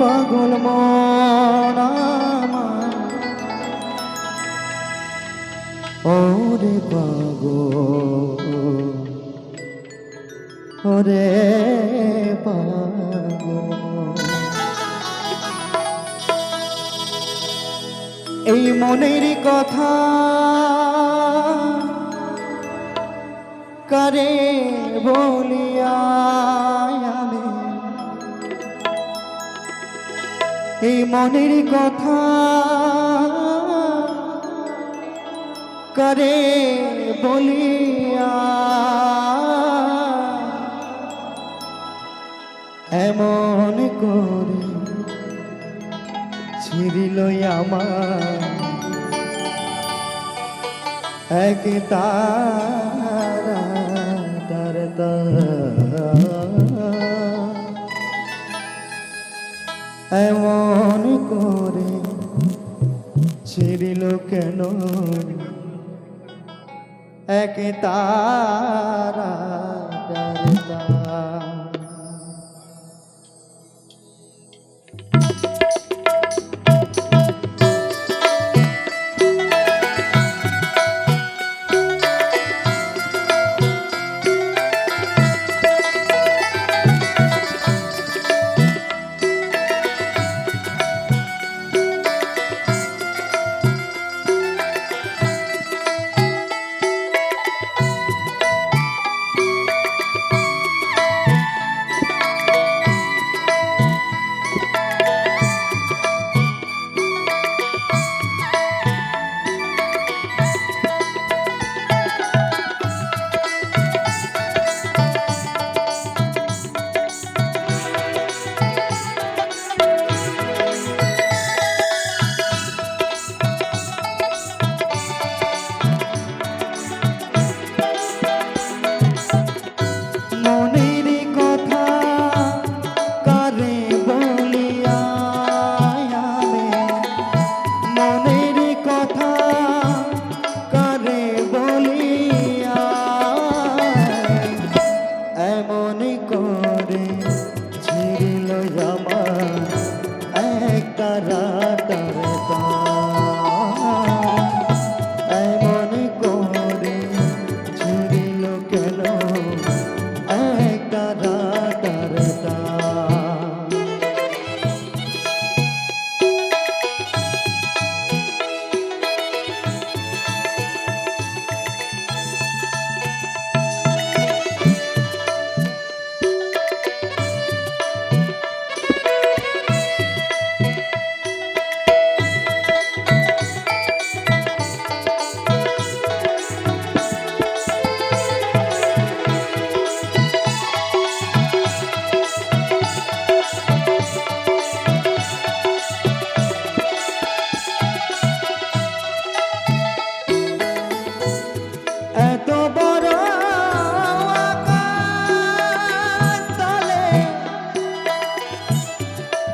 পাগল মন আমার। ওরে পাগল ওরে পাগল। এই মনের কথা করে বলিয়া আমি এই মনের কথা করে বলিয়া এমন করে ছিড়িল আমার এক তারা। এমন করে ছিড়িল কেন? একে তারা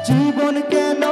জীবন কেন